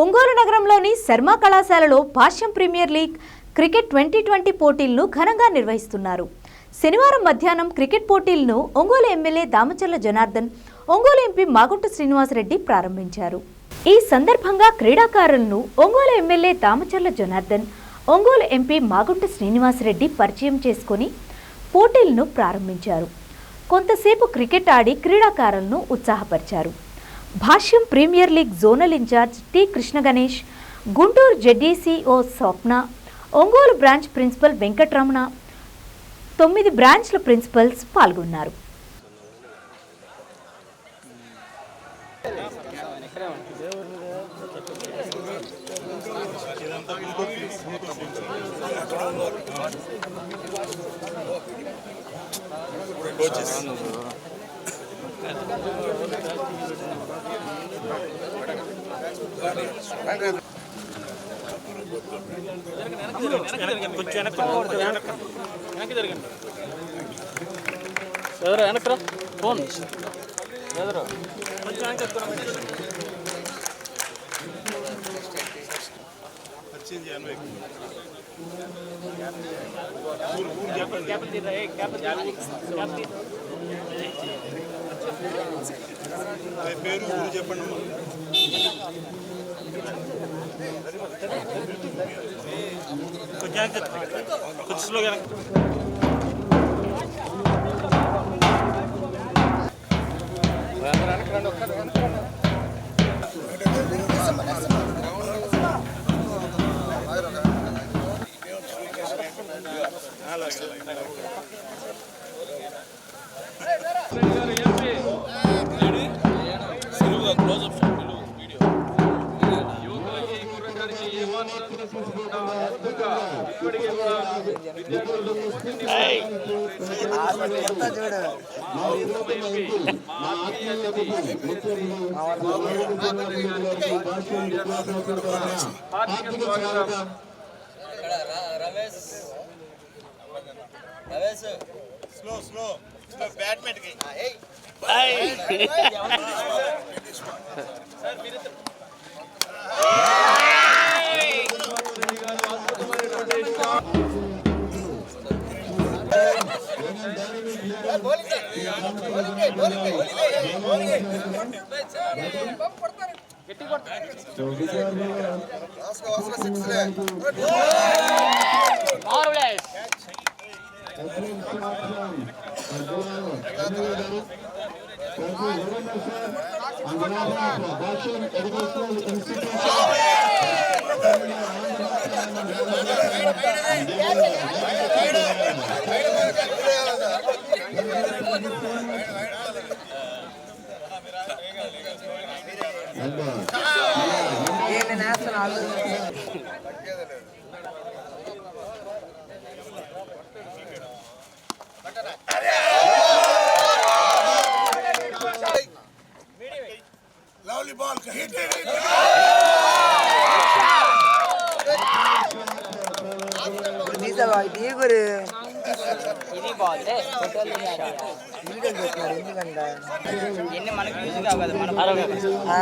ఒంగోలు నగరంలోని శర్మ కళాశాలలో Bhashyam premier league cricket twenty twenty పోటీలను ఘనంగా నిర్వహిస్తున్నారు. శనివారం మధ్యాహ్నం క్రికెట్ పోటీలను ఒంగోలు ఎమ్మెల్యే దామచర్ల జనార్దన్ ఒంగోలు ఎంపీ మాగుంట శ్రీనివాసరెడ్డి ప్రారంభించారు. ఈ సందర్భంగా క్రీడాకారులను ఒంగోలు ఎమ్మెల్యే దామచర్ల జనార్దన్ ఒంగోలు ఎంపీ మాగుంట శ్రీనివాసరెడ్డి పరిచయం చేసుకొని పోటీలను ప్రారంభించారు. కొంతసేపు క్రికెట్ ఆడి క్రీడాకారులను ఉత్సాహపరిచారు. Bhashyam premier league zonal in-charge T Krishna Ganesh Guntur ZDCO Swapna Ongole branch principal Venkataramana తొమ్మిది బ్రాంచ్ల ప్రిన్సిపల్స్ పాల్గొన్నారు. కొంచెం వెనక్కి వెనక్కి వెనక్కి జరగండి ఎవరు వెనక్కి ఫోన్ ఎవరు కొంచెం వెనక్కి ఊరు చెప్పండి పేరు వెనక్కి చెప్పండి కొంచెం స్లోగా వెనక్కి స్లో స్లో స్లో బ్యాట్మెంట్కి Number. లవ్లీ బాల్ హిట్ తీసావా ఇది గురు ఇది బాగుంది వీడియో చేస్తున్నారు ఎందుకంట ఎన్ని మనకి యూజ్ కావు కదా మన ఆ,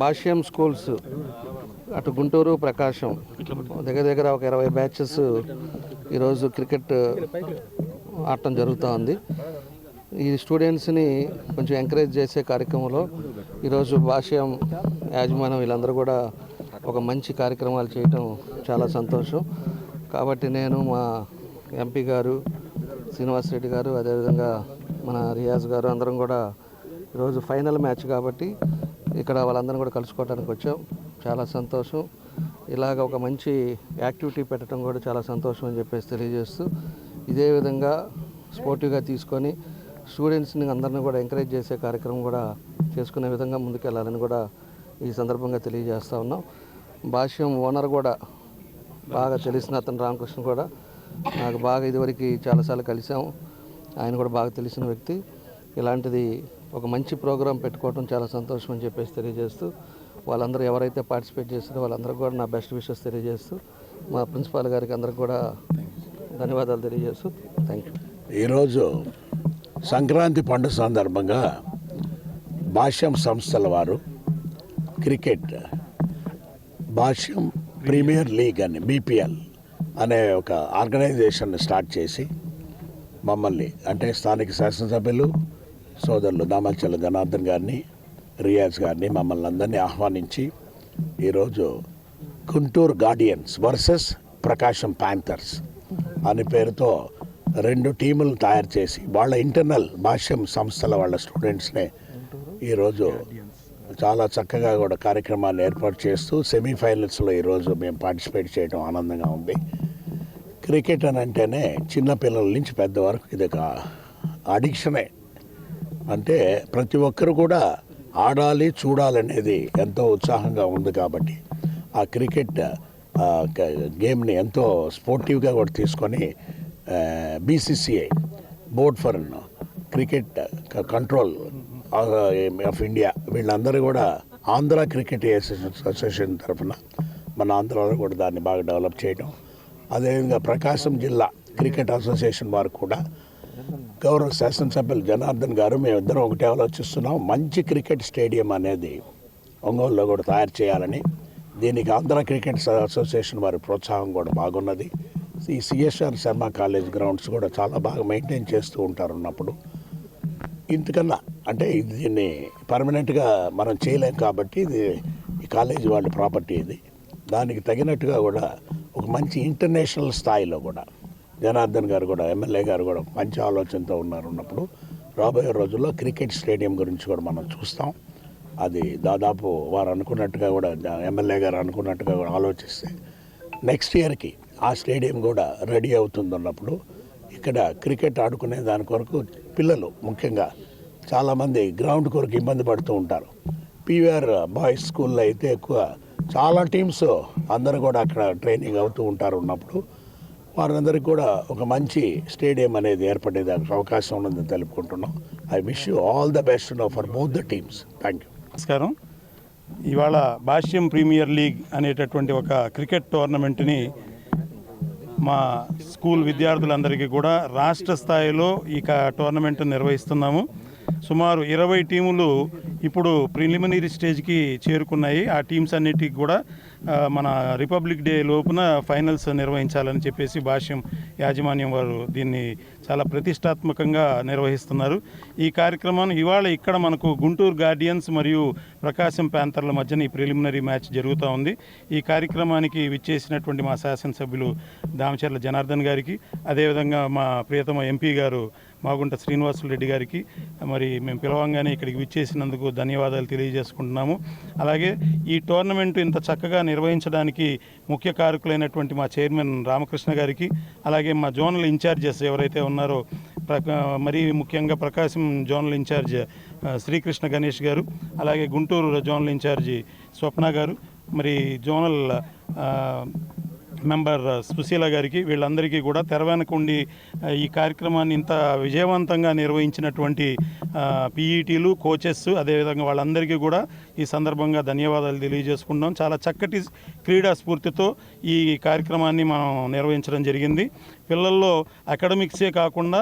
భాష్యం స్కూల్స్ అటు గుంటూరు ప్రకాశం. దగ్గర దగ్గర ఒక ఇరవై బ్యాచెస్ ఈరోజు క్రికెట్ ఆడటం జరుగుతూ ఉంది ఈ స్టూడెంట్స్ని కొంచెం ఎంకరేజ్ చేసే కార్యక్రమంలో ఈరోజు భాష్యం యాజమాన్యం వీళ్ళందరూ కూడా ఒక మంచి కార్యక్రమాలు చేయటం చాలా సంతోషం. కాబట్టి నేను మా ఎంపీ గారు శ్రీనివాసరెడ్డి గారు అదేవిధంగా మన రియాజ్ గారు అందరం కూడా ఈరోజు ఫైనల్ మ్యాచ్ కాబట్టి ఇక్కడ వాళ్ళందరం కూడా కలుసుకోవడానికి వచ్చాం. చాలా సంతోషం. ఇలాగ ఒక మంచి యాక్టివిటీ పెట్టడం కూడా చాలా సంతోషం అని చెప్పేసి తెలియజేస్తూ ఇదే విధంగా స్పోర్టివ్గా తీసుకొని స్టూడెంట్స్ని అందరిని కూడా ఎంకరేజ్ చేసే కార్యక్రమం కూడా చేసుకునే విధంగా ముందుకెళ్ళాలని కూడా ఈ సందర్భంగా తెలియజేస్తూ ఉన్నాం. భాష్యం ఓనర్ కూడా బాగా తెలిసిన అతను రామకృష్ణ కూడా. నాకు బాగా ఇదివరకు చాలాసార్లు కలిసాము ఆయన కూడా బాగా తెలిసిన వ్యక్తి. ఇలాంటిది ఒక మంచి ప్రోగ్రాం పెట్టుకోవడం చాలా సంతోషం అని చెప్పేసి తెలియజేస్తూ వాళ్ళందరూ ఎవరైతే పార్టిసిపేట్ చేస్తారో వాళ్ళందరికీ కూడా నా బెస్ట్ విషెస్ తెలియజేస్తూ మా ప్రిన్సిపాల్ గారికి అందరికి కూడా ధన్యవాదాలు తెలియజేస్తూ థ్యాంక్ యూ. ఈరోజు సంక్రాంతి పండుగ సందర్భంగా భాష్యం సంస్థల వారు క్రికెట్ భాష్యం ప్రీమియర్ లీగ్ అని బీపీఎల్ అనే ఒక ఆర్గనైజేషన్ స్టార్ట్ చేసి మమ్మల్ని అంటే స్థానిక శాసనసభ్యులు సోదరులు దామల్చల జనార్దన్ గారిని రియాజ్ గారిని మమ్మల్ని అందరినీ ఆహ్వానించి ఈరోజు Guntur guardians versus Prakasam panthers అనే పేరుతో రెండు టీములు తయారు చేసి వాళ్ళ ఇంటర్నల్ భాష్యం సంస్థల వాళ్ళ స్టూడెంట్స్నే ఈరోజు చాలా చక్కగా కూడా కార్యక్రమాన్ని ఏర్పాటు చేస్తూ సెమీఫైనల్స్లో ఈరోజు మేము పార్టిసిపేట్ చేయడం ఆనందంగా ఉంది. క్రికెట్ అని అంటేనే చిన్నపిల్లల నుంచి పెద్ద వరకు ఇది ఒక అడిక్షనే అంటే ప్రతి ఒక్కరు కూడా ఆడాలి చూడాలనేది ఎంతో ఉత్సాహంగా ఉంది కాబట్టి ఆ క్రికెట్ గేమ్ని ఎంతో స్పోర్టివ్గా కూడా తీసుకొని BCCI board for cricket control of India వీళ్ళందరూ కూడా ఆంధ్ర క్రికెట్ అసోసియేషన్ తరఫున మన ఆంధ్రాలో కూడా దాన్ని బాగా డెవలప్ చేయడం అదేవిధంగా ప్రకాశం జిల్లా క్రికెట్ అసోసియేషన్ వారు కూడా గౌరవ శాసనసభ్యులు జనార్దన్ గారు మేమిద్దరం ఒకటే ఆలోచిస్తున్నాం. మంచి క్రికెట్ స్టేడియం అనేది ఒంగోలులో కూడా తయారు చేయాలని. దీనికి ఆంధ్ర క్రికెట్ అసోసియేషన్ వారి ప్రోత్సాహం కూడా బాగున్నది. ఈ సిఎస్ఆర్ శర్మ కాలేజ్ గ్రౌండ్స్ కూడా చాలా బాగా మెయింటైన్ చేస్తూ ఉంటారు ఉన్నప్పుడు. ఇంతకన్నా అంటే ఇది దీన్ని పర్మనెంట్గా మనం చేయలేం కాబట్టి ఇది ఈ కాలేజీ వాళ్ళ ప్రాపర్టీ ఇది. దానికి తగినట్టుగా కూడా ఒక మంచి ఇంటర్నేషనల్ స్థాయిలో కూడా జనార్దన్ గారు కూడా ఎమ్మెల్యే గారు కూడా మంచి ఆలోచనతో ఉన్నారు ఉన్నప్పుడు రాబోయే రోజుల్లో క్రికెట్ స్టేడియం గురించి కూడా మనం చూస్తాం. అది దాదాపు వారు అనుకున్నట్టుగా కూడా ఎమ్మెల్యే గారు అనుకున్నట్టుగా కూడా ఆలోచిస్తే నెక్స్ట్ ఇయర్కి ఆ స్టేడియం కూడా రెడీ అవుతుంది ఉన్నప్పుడు ఇక్కడ క్రికెట్ ఆడుకునే దాని కొరకు పిల్లలు ముఖ్యంగా చాలామంది గ్రౌండ్ కొరకు ఇబ్బంది పడుతూ ఉంటారు. పీవీఆర్ బాయ్స్ స్కూల్లో అయితే ఎక్కువ చాలా టీమ్స్ అందరూ కూడా అక్కడ ట్రైనింగ్ అవుతూ ఉంటారు ఉన్నప్పుడు వారందరికీ కూడా ఒక మంచి స్టేడియం అనేది ఏర్పడేదానికి అవకాశం ఉన్నదని తెలుపుకుంటున్నాం. I wish you all the best for both the teams thank you నమస్కారం. ఇవాళ భాష్యం ప్రీమియర్ లీగ్ అనేటటువంటి ఒక క్రికెట్ టోర్నమెంట్ని మా స్కూల్ విద్యార్థులందరికీ కూడా రాష్ట్ర స్థాయిలో ఈ టోర్నమెంట్ నిర్వహిస్తున్నాము. సుమారు ఇరవై టీములు ఇప్పుడు ప్రిలిమినరీ స్టేజ్కి చేరుకున్నాయి. ఆ టీమ్స్ అన్నిటికి కూడా మన రిపబ్లిక్ డే లోపున ఫైనల్స్ నిర్వహించాలని చెప్పేసి భాష్యం యాజమాన్యం వారు దీన్ని చాలా ప్రతిష్టాత్మకంగా నిర్వహిస్తున్నారు. ఈ కార్యక్రమాన్ని ఇవాళ ఇక్కడ మనకు గుంటూరు గార్డియన్స్ మరియు ప్రకాశం ప్యాంతర్ల మధ్యన ఈ ప్రిలిమినరీ మ్యాచ్ జరుగుతూ ఉంది. ఈ కార్యక్రమానికి విచ్చేసినటువంటి మా శాసనసభ్యులు దామచర్ల జనార్దన్ గారికి అదేవిధంగా మా ప్రియతమ ఎంపీ గారు మాగుంట శ్రీనివాసులు రెడ్డి గారికి మరి మేము పిలవంగానే ఇక్కడికి విచ్చేసినందుకు ధన్యవాదాలు తెలియజేసుకుంటున్నాము. అలాగే ఈ టోర్నమెంట్ ఇంత చక్కగా నిర్వహించడానికి ముఖ్య కారకులైనటువంటి మా చైర్మన్ రామకృష్ణ గారికి అలాగే మా జోనల్ ఇన్ఛార్జెస్ ఎవరైతే ఉన్నారో ప్రకా మరీ ముఖ్యంగా ప్రకాశం జోనల్ ఇన్ఛార్జ్ శ్రీకృష్ణ గణేష్ గారు అలాగే గుంటూరు జోనల్ ఇన్ఛార్జి స్వప్న గారు మరి జోనల్ మెంబర్ సుశీల గారికి వీళ్ళందరికీ కూడా తెరవెనకుండి ఈ కార్యక్రమాన్ని ఇంత విజయవంతంగా నిర్వహించినటువంటి పీఈటీలు కోచెస్ అదేవిధంగా వాళ్ళందరికీ కూడా ఈ సందర్భంగా ధన్యవాదాలు తెలియజేసుకుంటాం చాలా చక్కటి క్రీడా స్ఫూర్తితో ఈ కార్యక్రమాన్ని మనం నిర్వహించడం జరిగింది. పిల్లల్లో అకాడమిక్సే కాకుండా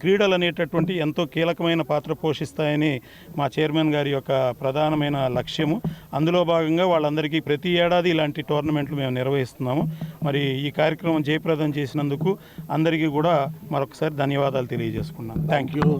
క్రీడలు అనేటటువంటి ఎంతో కీలకమైన పాత్ర పోషిస్తాయని మా చైర్మన్ గారి యొక్క ప్రధానమైన లక్ష్యము. అందులో భాగంగా వాళ్ళందరికీ ప్రతి ఏడాది ఇలాంటి టోర్నమెంట్లు మేము నిర్వహిస్తున్నాము. మరి ఈ కార్యక్రమం జయప్రదం చేసినందుకు అందరికీ కూడా మరొకసారి ధన్యవాదాలు తెలియజేసుకున్నాను. Thank you